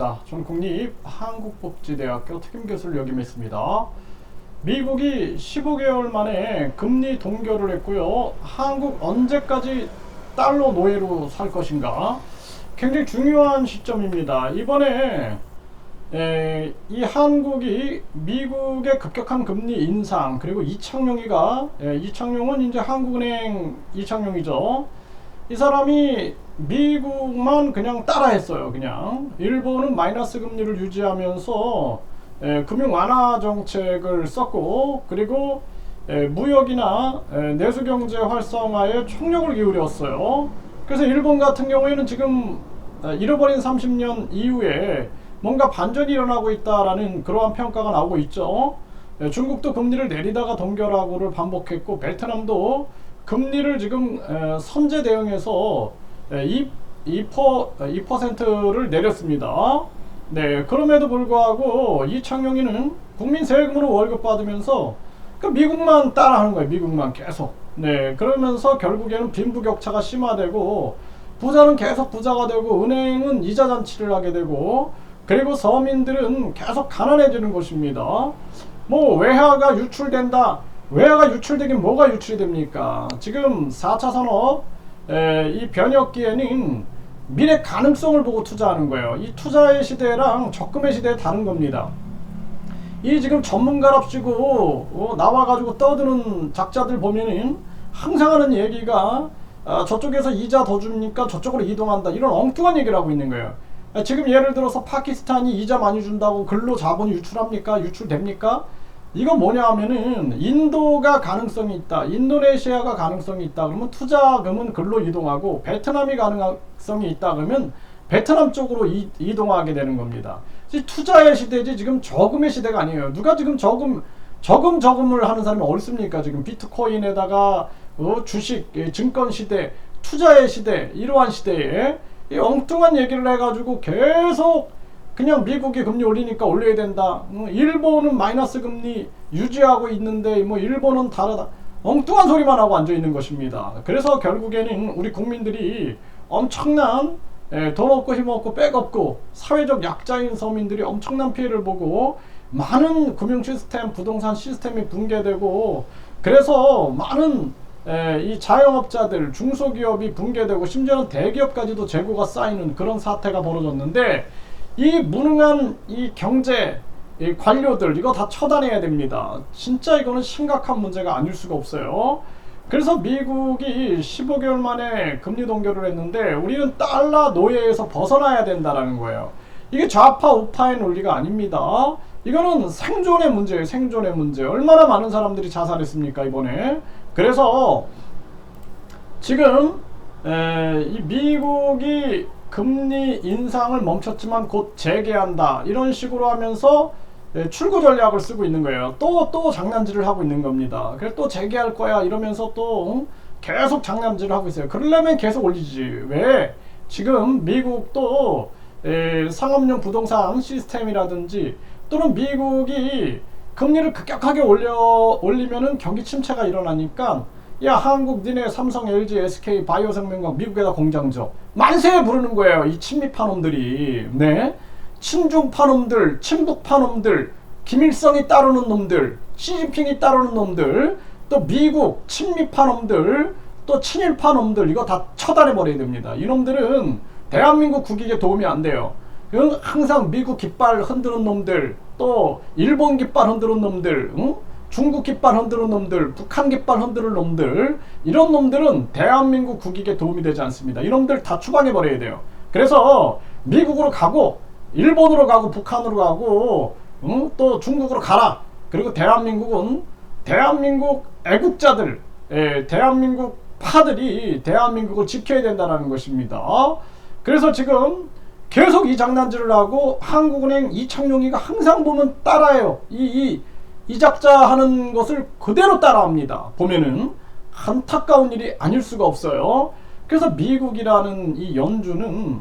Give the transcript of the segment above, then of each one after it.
자, 전 국립 한국복지대학교 특임교수를 역임했습니다. 미국이 15개월 만에 금리 동결을 했고요. 한국 언제까지 달러 노예로 살 것인가? 굉장히 중요한 시점입니다. 이번에 에, 이 한국이 미국의 급격한 금리 인상 그리고 이창용이가 에, 이창용은 이제 한국은행 이창용이죠. 이 사람이 미국만 그냥 따라했어요. 그냥 일본은 마이너스 금리를 유지하면서 에, 금융 완화 정책을 썼고 그리고 에, 무역이나 에, 내수 경제 활성화에 총력을 기울였어요. 그래서 일본 같은 경우에는 지금 아, 잃어버린 30년 이후에 뭔가 반전이 일어나고 있다라는 그러한 평가가 나오고 있죠. 에, 중국도 금리를 내리다가 동결하고를 반복했고 베트남도 금리를 지금 에, 선제 대응해서 에, 2, 2%, 2%를 내렸습니다. 네, 그럼에도 불구하고 이창용이는 국민 세금으로 월급 받으면서 그 미국만 따라하는 거예요. 미국만 계속. 네, 그러면서 결국에는 빈부격차가 심화되고 부자는 계속 부자가 되고 은행은 이자 잔치를 하게 되고 그리고 서민들은 계속 가난해지는 것입니다. 뭐 외화가 유출된다. 외화가 유출되긴 뭐가 유출이 됩니까? 지금 4차 산업 에, 이 변혁기에는 미래 가능성을 보고 투자하는 거예요. 이 투자의 시대랑 적금의 시대에 다른 겁니다. 이 지금 전문가랍시고 어, 나와가지고 떠드는 작자들 보면은 항상 하는 얘기가 아, 저쪽에서 이자 더 줍니까 저쪽으로 이동한다 이런 엉뚱한 얘기를 하고 있는 거예요. 아, 지금 예를 들어서 파키스탄이 이자 많이 준다고 근로 자본이 유출합니까 유출됩니까? 이건 뭐냐 하면은 인도가 가능성이 있다. 인도네시아가 가능성이 있다. 그러면 투자금은 글로 이동하고 베트남이 가능성이 있다. 그러면 베트남 쪽으로 이, 이동하게 되는 겁니다. 이 투자의 시대지 지금 저금의 시대가 아니에요. 누가 지금 저금 저금 저금을 하는 사람이 어디 있습니까? 지금 비트코인에다가 어, 주식, 예, 증권 시대, 투자의 시대 이러한 시대에 이 엉뚱한 얘기를 해가지고 계속 그냥 미국이 금리 올리니까 올려야 된다. 음, 일본은 마이너스 금리 유지하고 있는데 뭐 일본은 다르다. 엉뚱한 소리만 하고 앉아 있는 것입니다. 그래서 결국에는 우리 국민들이 엄청난 에, 돈 없고 힘 없고 백 없고 사회적 약자인 서민들이 엄청난 피해를 보고 많은 금융 시스템, 부동산 시스템이 붕괴되고 그래서 많은 에, 이 자영업자들, 중소기업이 붕괴되고 심지어는 대기업까지도 재고가 쌓이는 그런 사태가 벌어졌는데 이 무능한 이 경제 이 관료들 이거 다 처단해야 됩니다. 진짜 이거는 심각한 문제가 아닐 수가 없어요. 그래서 미국이 15개월 만에 금리 동결을 했는데 우리는 달러 노예에서 벗어나야 된다라는 거예요. 이게 좌파 우파의 논리가 아닙니다. 이거는 생존의 문제예요. 생존의 문제. 얼마나 많은 사람들이 자살했습니까 이번에. 그래서 지금 에, 이 미국이 금리 인상을 멈췄지만 곧 재개한다 이런 식으로 하면서 예, 출구 전략을 쓰고 있는 거예요. 또또 장난질을 하고 있는 겁니다. 그래서 또 재개할 거야 이러면서 또 계속 장난질을 하고 있어요. 그러려면 계속 올리지. 왜? 지금 미국도 에, 상업용 부동산 시스템이라든지 또는 미국이 금리를 급격하게 올려 올리면은 경기 침체가 일어나니까 야 한국 니네 삼성, LG, SK, 바이오생명과 미국에다 공장 줘 만세 부르는 거예요. 이 친미파 놈들이 네 친중파 놈들, 친북파 놈들, 김일성이 따르는 놈들, 시진핑이 따르는 놈들, 또 미국 친미파 놈들, 또 친일파 놈들 이거 다 처단해 버려야 됩니다. 이 놈들은 대한민국 국익에 도움이 안 돼요. 응? 항상 미국 깃발 흔드는 놈들, 또 일본 깃발 흔드는 놈들, 응? 중국 깃발 흔드는 놈들, 북한 깃발 흔드는 놈들, 이런 놈들은 대한민국 국익에 도움이 되지 않습니다. 이놈들 다 추방해 버려야 돼요. 그래서 미국으로 가고, 일본으로 가고, 북한으로 가고, 응? 또 중국으로 가라. 그리고 대한민국은 대한민국 애국자들, 예, 대한민국 파들이 대한민국을 지켜야 된다는 것입니다. 그래서 지금 계속 이 장난질을 하고 한국은행 이창용이가 항상 보면 따라해요. 이, 이, 이 작자 하는 것을 그대로 따라합니다. 보면은 안타까운 일이 아닐 수가 없어요. 그래서 미국이라는 이 연주는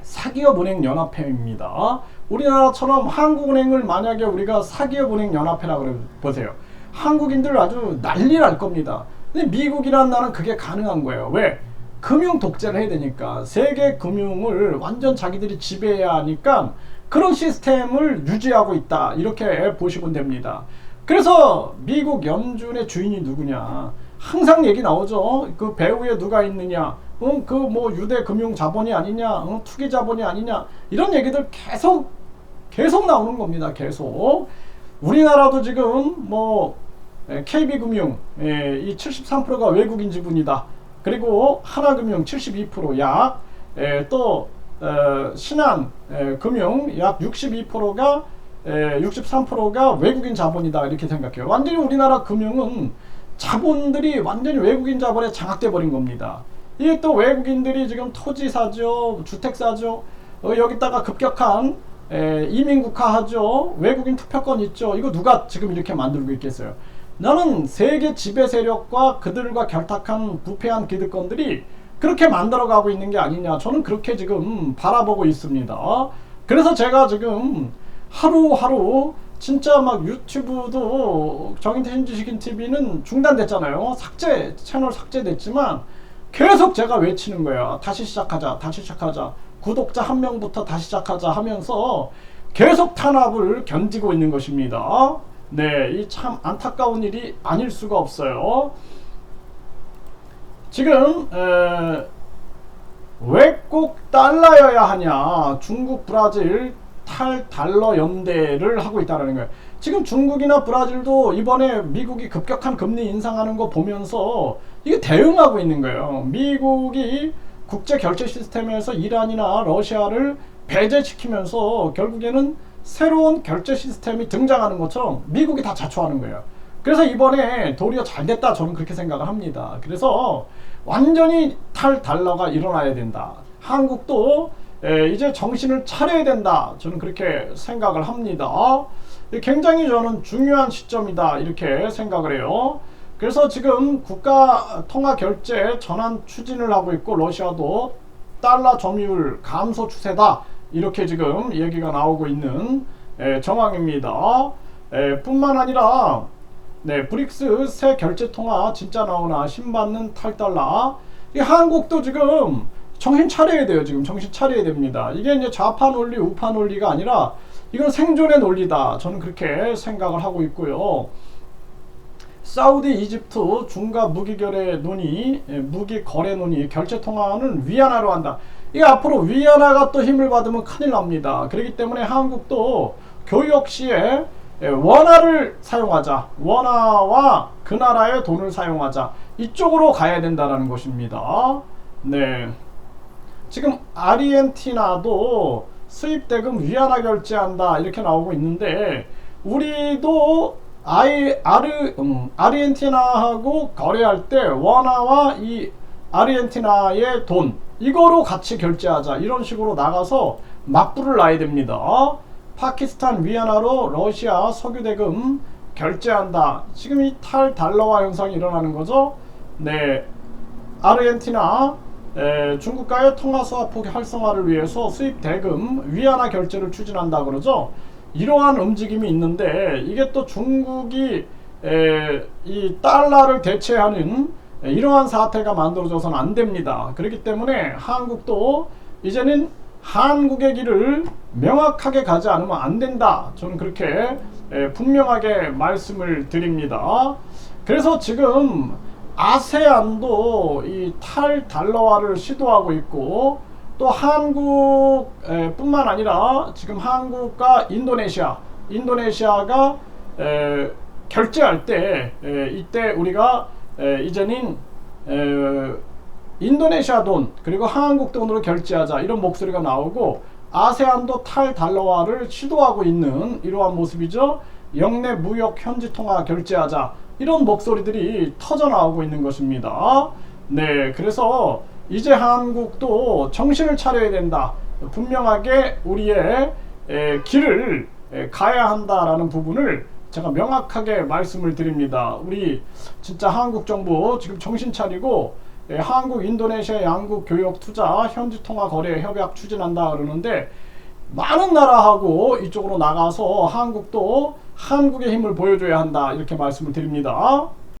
사기업은행 연합회입니다. 우리나라처럼 한국은행을 만약에 우리가 사기업은행 연합회라 그래 보세요. 한국인들 아주 난리 날 겁니다. 근데 미국이라는 나라는 그게 가능한 거예요. 왜? 금융 독재를 해야 되니까 세계 금융을 완전 자기들이 지배해야 하니까 그런 시스템을 유지하고 있다. 이렇게 보시면 됩니다. 그래서 미국 연준의 주인이 누구냐? 항상 얘기 나오죠. 그 배후에 누가 있느냐, 응, 그 뭐 유대 금융 자본이 아니냐, 응, 투기 자본이 아니냐? 이런 얘기들 계속 계속 나오는 겁니다. 계속. 우리나라도 지금 뭐 KB금융 예, 이 73%가 외국인 지분이다. 그리고 하나금융 72%약 예, 또 어, 신한 금융 예, 약 62%가 63%가 외국인 자본이다 이렇게 생각해요. 완전히 우리나라 금융은 자본들이 완전히 외국인 자본에 장악돼 버린 겁니다. 이게 또 외국인들이 지금 토지 사죠, 주택 사죠, 어, 여기다가 급격한 에, 이민국화하죠, 외국인 투표권 있죠. 이거 누가 지금 이렇게 만들고 있겠어요? 나는 세계 지배 세력과 그들과 결탁한 부패한 기득권들이 그렇게 만들어가고 있는 게 아니냐. 저는 그렇게 지금 바라보고 있습니다. 그래서 제가 지금 하루하루 진짜 막 유튜브도 정인태 지식인 TV는 중단됐잖아요. 삭제 채널 삭제됐지만 계속 제가 외치는 거예요. 다시 시작하자, 다시 시작하자. 구독자 한 명부터 다시 시작하자 하면서 계속 탄압을 견디고 있는 것입니다. 네, 이 참 안타까운 일이 아닐 수가 없어요. 지금 왜 꼭 달러여야 하냐? 중국, 브라질 탈달러 연대를 하고 있다는 거예요. 지금 중국이나 브라질도 이번에 미국이 급격한 금리 인상하는 거 보면서 이게 대응하고 있는 거예요. 미국이 국제 결제 시스템에서 이란이나 러시아를 배제시키면서 결국에는 새로운 결제 시스템이 등장하는 것처럼 미국이 다 자초하는 거예요. 그래서 이번에 도리어 잘 됐다 저는 그렇게 생각을 합니다. 그래서 완전히 탈달러가 일어나야 된다. 한국도 이제 정신을 차려야 된다. 저는 그렇게 생각을 합니다. 굉장히 저는 중요한 시점이다. 이렇게 생각을 해요. 그래서 지금 국가 통화 결제 전환 추진을 하고 있고 러시아도 달러 점유율 감소 추세다. 이렇게 지금 얘기가 나오고 있는 에, 정황입니다. 에, 뿐만 아니라 네, 브릭스 새 결제 통화 진짜 나오나 신받는 탈달러. 이 한국도 지금 정신 차려야 돼요. 지금 정신 차려야 됩니다. 이게 이제 좌파 논리, 우파 논리가 아니라 이건 생존의 논리다. 저는 그렇게 생각을 하고 있고요. 사우디, 이집트 중과 무기 거래 논의, 예, 무기 거래 논의, 결제 통화는 위안화로 한다. 이 앞으로 위안화가 또 힘을 받으면 큰일 납니다. 그렇기 때문에 한국도 교역 시에 예, 원화를 사용하자. 원화와 그 나라의 돈을 사용하자. 이쪽으로 가야 된다는 것입니다. 네. 지금 아르헨티나도 수입 대금 위안화 결제한다 이렇게 나오고 있는데 우리도 아이 아르 음, 아르헨티나하고 거래할 때 원화와 이 아르헨티나의 돈 이거로 같이 결제하자 이런 식으로 나가서 맞불을 놔야 됩니다. 파키스탄 위안화로 러시아 석유 대금 결제한다. 지금 이 탈달러화 현상이 일어나는 거죠. 네, 아르헨티나 에, 중국과의 통화 수화 폭 활성화를 위해서 수입 대금 위안화 결제를 추진한다 그러죠. 이러한 움직임이 있는데 이게 또 중국이 에, 이 달러를 대체하는 이러한 사태가 만들어져서는 안 됩니다. 그렇기 때문에 한국도 이제는 한국의 길을 명확하게 가지 않으면 안 된다. 저는 그렇게 에, 분명하게 말씀을 드립니다. 그래서 지금 아세안도 이 탈달러화를 시도하고 있고 또 한국뿐만 아니라 지금 한국과 인도네시아, 인도네시아가 에, 결제할 때 에, 이때 우리가 에, 이제는 인도네시아 돈 그리고 한국 돈으로 결제하자 이런 목소리가 나오고 아세안도 탈달러화를 시도하고 있는 이러한 모습이죠. 영내 무역 현지 통화 결제하자 이런 목소리들이 터져 나오고 있는 것입니다. 네, 그래서 이제 한국도 정신을 차려야 된다. 분명하게 우리의 에, 길을 에, 가야 한다라는 부분을 제가 명확하게 말씀을 드립니다. 우리 진짜 한국 정부 지금 정신 차리고 에, 한국, 인도네시아, 양국 교역 투자 현지 통화 거래 협약 추진한다 그러는데 많은 나라하고 이쪽으로 나가서 한국도 한국의 힘을 보여줘야 한다 이렇게 말씀을 드립니다.